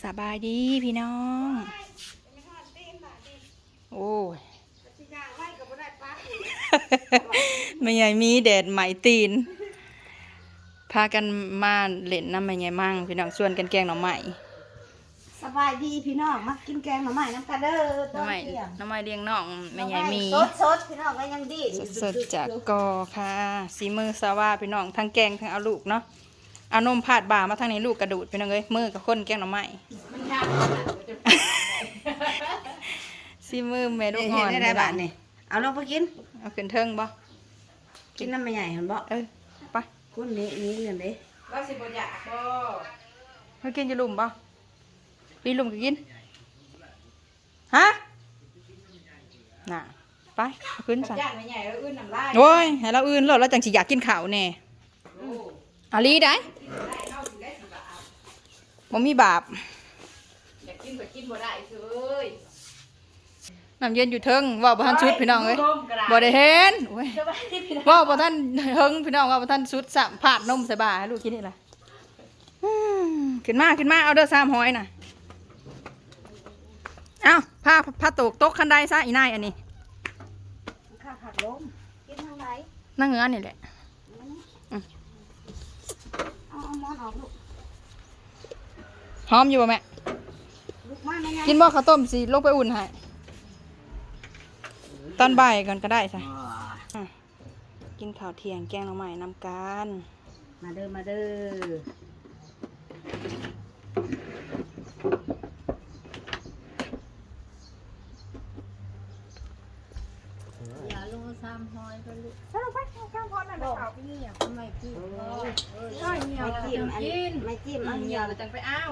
สบายดีพี่น้อง โอ้ยไม่ใหญ่มีแดดไหมตีน พากันมาเล่นน้ำไม่ใหญ่มั่งพี่น้องชวนกันแกงหน่อไม้สบายดีพี่น้องมากินแกงหน่อไม้น้ำกันเด้อหน่อไม้เที่ยงหน่อไม้เลี้ยงน้องไม่ใหญ่มีสดสดๆพี่น้องก็ยังดีสดๆจากกอค่ะสีมือสาวาพี่น้องทั้งแกงทั้งเอาลูกเนาะ เอานมพาดบ่ามาทางนี้ลูกกระดูดพี่น้องเอ้ยมือกับคนแกงหน่อไม้สีมือแม่ลูกเห็อ่นอนได้ได้บาทนี่เอาลงไปกิน เอาขึ้นเทิงบ่กินน้ำไม่ใหญ่เห็นบ่เอ้ยไปคุณนี่นี่เงินเด้ว่าสิบ่อยากบ่เฮ้ยกินจะลุ่มบ่ปีลุ่มก็กินฮะน่ะไปเอาขึ้นสั่นย่านไม่ใหญ่แล้วอื่นน้ำลายโอ้ยให้เราอื่นแล้วเราจังสิอยากกินข้าวแน่ อาลีได้บ่มีบาปอยากกินก็กินบ่ได้เอ้ยน้ำเย็นอยู่เทิงเว่าบ่ทันชุดพี่น้องเอ้ยบ่ได้เห็นโอ้ยสบายดีพี่น้องเว่าบ่ทันเฮิงพี่น้องเว่าบ่ทันชุดสะพาดนมใส่บ่าให้ลูกกินนี่ล่ะอืมขึ้นมาขึ้นมาเอาเด้อสามหอยน่ะเอ้าพาพาตกตกคันไดซะอีนายอันนี้ข้าวผัดลมกินทางไหนนั่งเงือนี่แหละ เอาเอาห มอนออกลูกหอมอยู่บ่แม่ ลูกมาไม่ไงกินบ่ข้าวต้มสิลงไปอุ่นให้ตอนบ่ายก่อนก็ได้จ้ะอืมกินข้าวเที่ยงแกงหน่อไม้น้ำกันมาเด้อมาเด้ออย่าลงซ้ำหอยก็ลูกถ้าเราไป ข้างพอนั่นไปเอาไปนี่อะทำไมกินใช่เหี่ยวไม่จิ้มอันนี้ไม่จิ้มอันเหนียยววแล้วจังไปอ้าว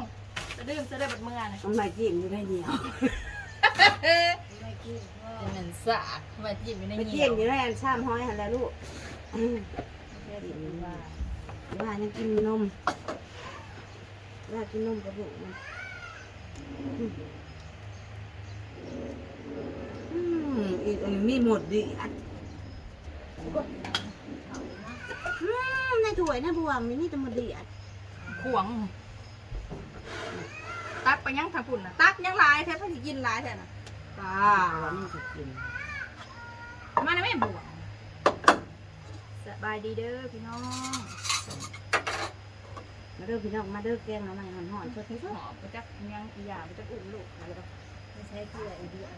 จะดื่มจะได้บัดเมื่อนะไม่จิ้มอยู่ได้เดียวไม่กินเป็นเหมือนสาดทำไมจิ้มอยู่ในไปเงียบไม่จิ้มอยู่ได้อันชามห้อยหันแล้วลูกอืมว่ายังกินนมว่ากินนมกับลูกมันอืมอีกอันนี้มีหมดดิอันอืมใน ถ้วยในบวงนี่มีแต่หมดดิอันขวง ตักไปยังทางปุ่นนะตักยังหลายแท้เพิ่นสิกินหลายแท้น่ะป้าว่ามันจะกินมาได้แม่บวงสบายดีเด้อพี่น้องมาเด้อพี่น้องมาเด้อแกงน้ำมันหอนหอนๆสดหอบไปจักยังอีหยาไปจักอุ่นลูกอะไรก็ไม่ใช่เกลืออีเดียน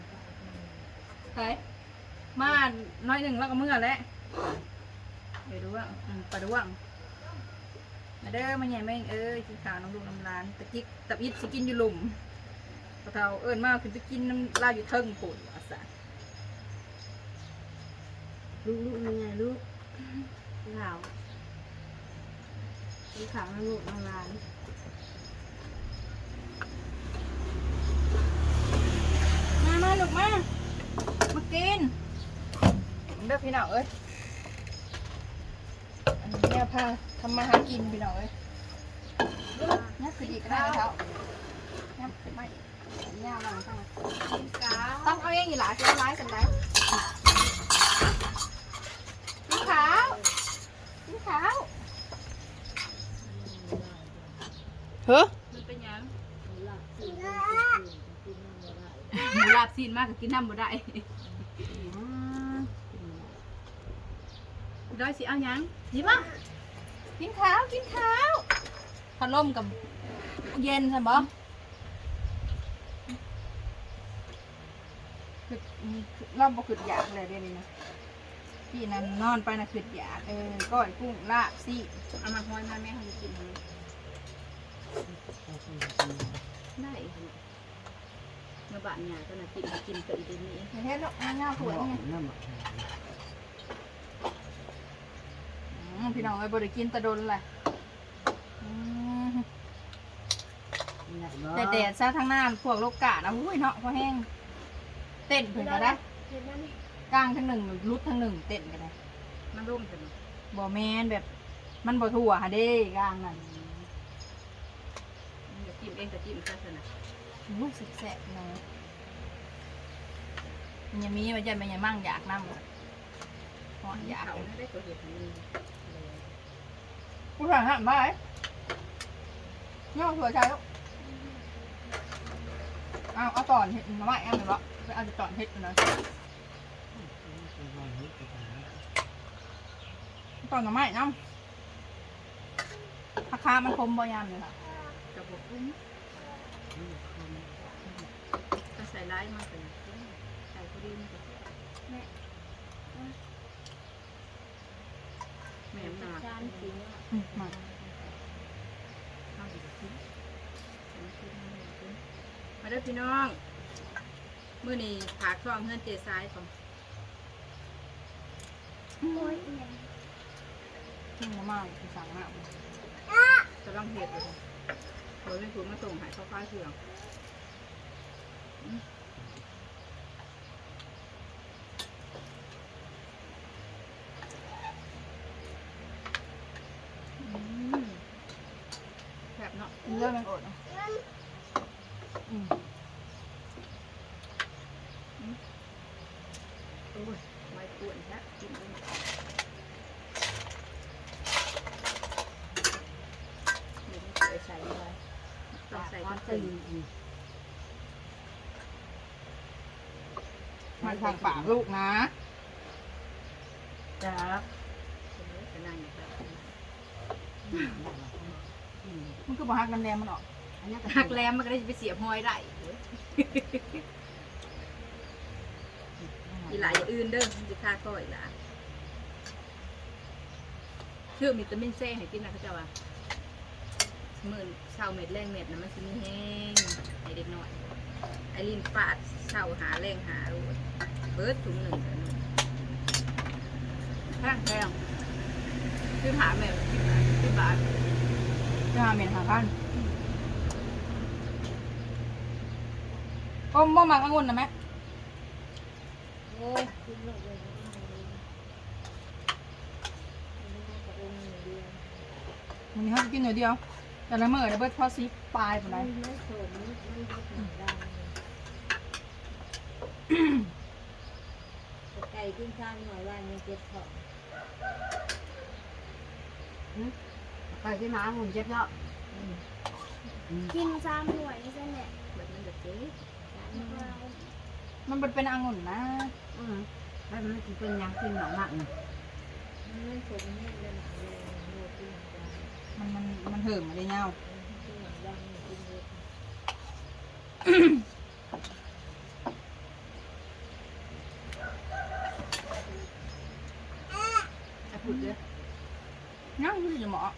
ไปมาน้อยหนึ่งแล้วก็เมื่อแล้ว เดี๋ยวดูว่าอืมปลาดวงมาเด้อมาใหญ่แม่งเอ้ยกินข้าวน้ำลูกน้ำร้านตะกิกตะอิดสิกินอยู่หลุมพอเท่าเอิญมาขึ้นไปกินน้ำลาวอยู่เทิงปุ่นอาสาๆลูกลูกยังไงลูกขาวลูกขาวนะลูกน้องร้านมามาลูกมามากินเด้อพี่น้องเอ้ย อันนี้เนี่ยพาทำมาหากินพี่น้องเอ้ยนี่คือดีกระดาษเท้าเนี่ยไม่ย่าหลังข้างกาต้องเอาเองอีหลาเสียร้ายกันได้กินขาวกินขาวเฮ้อมันเป็นยังลาบซีนมากก็กินน้ำบ่ได้ ด้อยสิเอายังหยิบมากินข้าวกินข้าวพัดลมกับเย็นใช่ไหมคือเราบ่ขึ้นอยากเลยเดี๋ยวนี้นะพี่นั่นนอนไปนะขึ้นอยากเออก้อยกุ้งลาบซี่เอามาห้อยมาแม่ให้กินเลยได้เมื่อบานเนี่ยก็น่ะกินกินกับอีเดนี่ไม่ใช่หรอกง่ายๆถั่วนี่ไง น้ำหมัก พี่น้องไอ้บริกินตะดนแหละอืมแต่แดดซะทางหน้าพวกโลกกานะอุ้ยเนาะพอแห้ง เต้นเพิ่นก็ได้กลางทั้งหนึ่งรุดทั้งหนึ่งเต้นก็ได้มันร่มกันบ่แมนแบบ มันบ่ทั่วหะเด้กลางนั่นจิ้มเองก็จิ้มซะนะอุ้ยสุดแสบเนาะมันยังมีมันจะมันยังมั่งอยากนั่งหอนอยากเขาได้ตัวเห็ดนี่ ผู้ชายหันมาไอ้ย่อถั่วชายลูกเอาเอาตอนเห็ดน้ำไม้เอาหน่อยวะไปเอาจะตอนเห็ดหน่อยตอนน้ำไม้น้ำราคามันคมบ่ยามเลยค่ะกระบอกกุ้งก็ใส่ร้ายมากเลยใส่พอดีมันก็ แม่มาจานกินอืมมาข้าวอีกทีมาเด้อพี่น้อง มื้อนี้ผากช่องเฮือนเจซ้ายของโอ้ยขึ้นมาม่าคือสั่งมากกำลังเห็ดเลยโดยเป็นผู้มาส่งหายข้าวฟ้าเชื่องอืมแซ่บ เนาะเรื่องมันอดเนาะอืมโอ้ยไว้ปวนแท้กินเลยเดี๋ยวมันจะใส่ไว้ต้องใส่ทั้งตึงมันทางปากลูกนะจ้าจะนั่งอยู่แบบ มันคือบ่ฮักน้ำแดงมันออกอันนี้หักแรมมันก็ได้ไปเสียบหอยได้อีหลายอย่างอื่นเด้อมันจะฆ่าก้อยหล่ะชื่อวิตามินเซให้กินนะเขาเจ้าว่าหมื่นเช้าเม็ดแรงเม็ดนะมันจะมีแห้งให้เด็กหน่อย ไอรินฟาดเช้าหาแรงหาโอ้ยเบิร์ดถุงหนึ่งเดี๋ยวนี้แพงแพงคือหาแม่ที่บ้าน จะหาเมนหาพันอมบ่มักองุ่นนะแม่โอ้ยกินหมดเลยมันนี้เขากินหน่อยเดียว แต่ละมื้อได้เบิดพอสิปลายปานใดไม่สนไม่ดังไก่กินข้าวหน่อยว่ามันเจ็บท้อง ไปที่หมาหุ่นเจ็บแล้วกินสามหน่วยนี่ใช่ไหมแบบนั้นแบบเจ๊มันเป็นเป็นองุ่นนะอืมแล้วมันจะเป็นหยังกินหนองมากนี่มันสนไม่ได้หนักเลยโน่กินจังมันมันมันเหิมมาได้เงากินดังกินเยอะถ้าพูดเยอะ เงาคือจะเหมาะ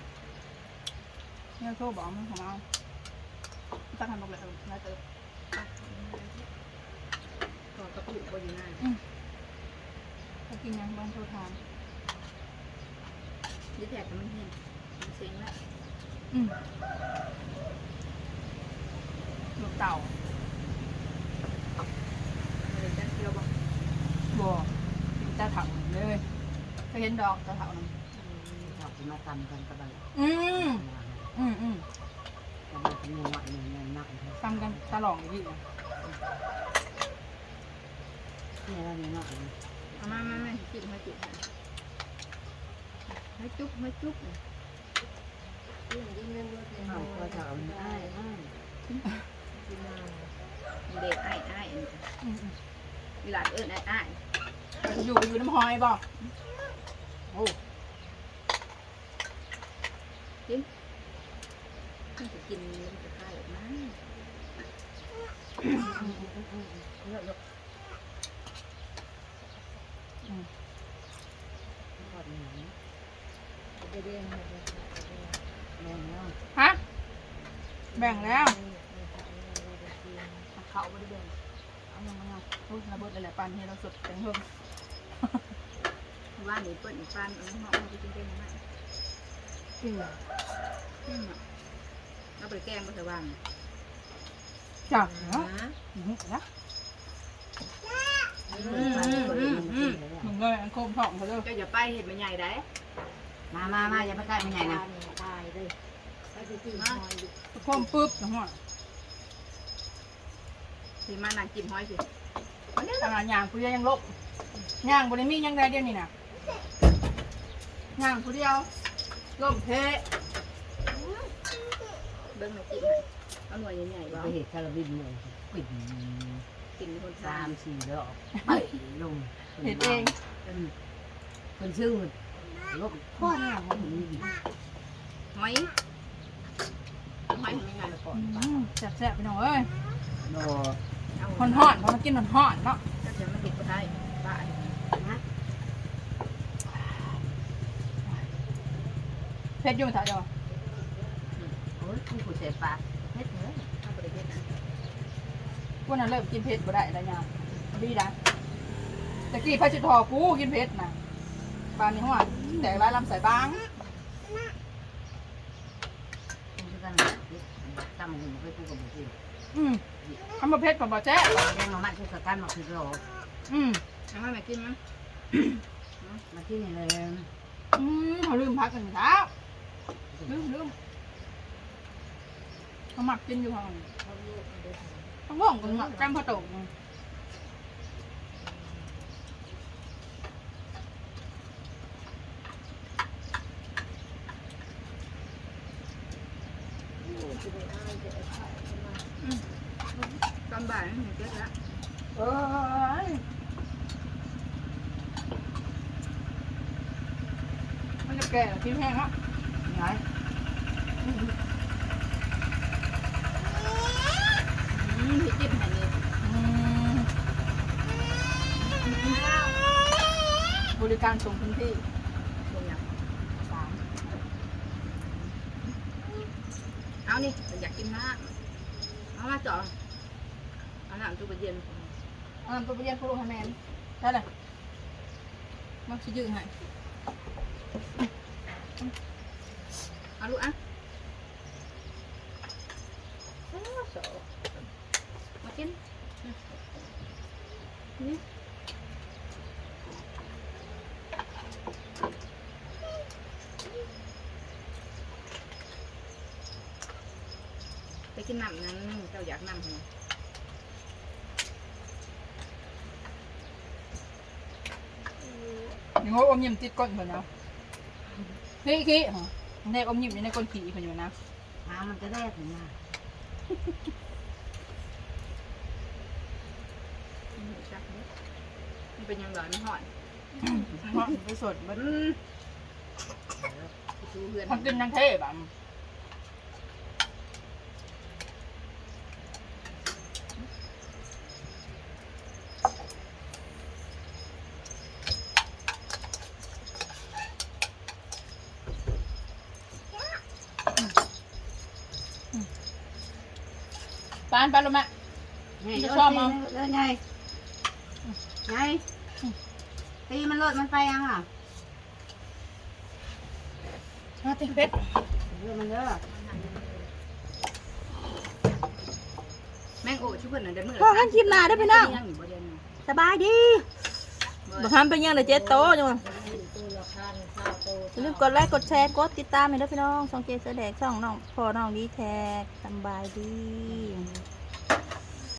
เนี่ยโทรบอกมันของเอาตั้งหันบอกเลยเออน่าเติบก็กระปุกบอยู่หน้าถ้ากินยังบ้านโทรทานยึดแถบมันเห็นมันเซ็งล้วอืมลูกเต่าเลยจันเที่ยวบอกบ่กินตาเถาเลยเคยเห็นดอกตาเถานั่นเราจะมาทำกันกับะไรอืมอืมอืม กับมันเป็นยังไงยังไงมากเลย ทำกันตลอดอยู่นะนี่เราเนี่ยเนาะเอามามามาจุ๊บให้จุ๊บให้จุ๊บให้จุ๊บเรื่องที่แม่ว่าเป็นเอาก็จะเอาได้อ้ายกินมาเด็กไอ้ไอ้อืมอืมเวลาเอิ้นไอ้ไอ้อยู่อยู่น้ำหอยบ่โอ้มันจะกินมันจะคายออกมาเลือกเลือกทอดหนัง จะเรียนมาเลย แม่เนาะ ฮะ แบ่งแล้วเขาไม่ได้แบ่งเอาเงินมาเอาโอ้ยระเบิดเลยแหละปันให้เราสดแตงเพิ่มว่าหนีเปิดหนีฟันเอาห้องมันจะกินได้ไหมกินเลยนี่เนาะเอาไปแกงก็จะว่าง จับนะเนาะอืมนะอืมอืมอืมอืมมึงเลยอันโคมท้องเขาเลยก็อย่าไปเห็ดมันใหญ่ได้มามามาอย่าไปใกล้ไม่ใหญ่นะตายเลยไปไปกินนอนอยู่โคมปุ๊บนะหัวสิมานั่งกินห้อยสิขนาดย่างผู้เดียวยังลบย่างบริมียังไงเดียวนี่นะย่างผู้เดียวลบเพะเบิ้งมากินให้ เอาเอาหน่วยใหญ่ๆบ่ไปเห็ดคาราบินเลยปิดกินคนสาทามนสี่ดอกไปลงเห็ดเองคนชื่อลบพ่อหน้าผมมีดีหอยหอยทำยังไงอืมแซ่บๆพี่น้องเอ้ยโดเอาห่อนๆเพราะมันกินห่อนๆเนาะถ้าจะมันติดก็ได้บ้าเผ็ดอยู่ถ่ายจอโอ้ยคุณผู้เสียปาก เฮ็ดเลยเอาไปเฮ็ดนะพวกนั้นเริ่มกินเผ็ดบ่ได้แล้วยามดีนะตะกี้พระจุทอกูกินเผ็ดนะปานนี้ห่อนแต่ร้ายลำใส่บางคุณจะกันตำหุ่นไปกูกับบุตรอืมคำว่าเผ็ดกับบ่แจ๊ะแกงมามันคือกันมาคือโรอืมเอาให้แม่กินมั้ยมาที่นี่เลยอืมเขาลืมพักกันเช้าลืมลืม เขาหมักกินอยู่ห้องเขาบอกกันหมักจ้ำพะโตกตอนบ่ายมันเจ็ดแล้วเอ้ยมันจะแก่ทิ้งแห้งแล้วไง อืมพี่จิ้มให้นี่อืมบริการส่งพื้นที่ตรงอย่างสามเอานี่อยากกินน้ำเอามาจ่อเอาน้ำจุกเย็นอันนั้นตัวไปเรียนครูให้แมนใช่เลยมักชิยืงให้เอาลูกอะมา กินนี่ไปกินน้ำนั้นเจ้าอยากน้ำหรอยังงอมยิ้มติดก้นเพิ่นนะขี้ขี้ฮะแนอมยิ้มอยู่ในก้นขี้เพิ่นอยู่นะหามันจะได้ถึงมา จักเด้อ มันเป็นยังไงมันหอนเพราะไปสดมันอืมดูเพื่อนมันกินยังเท่แบบปานไปลงมาไงเลยไง ไงตีมันรถมันไปยังอะมาติเพชรเรื่องมันเด้อแม่งโอ้ชื่อเพื่อนน่ะเดี๋ยวมือพอกันคลิปหน้าเด้อพี่น้องยังอยู่บ่เรียนอยู่สบายดีบ่ทำเป็นยังเลยเจ็ดโตจังวะอย่าลืมกดไลค์กดแชร์กดติดตามให้ด้วยพี่น้องช่องเจสแดกช่องน้องพ่อน้องดีแท็กสำบายดี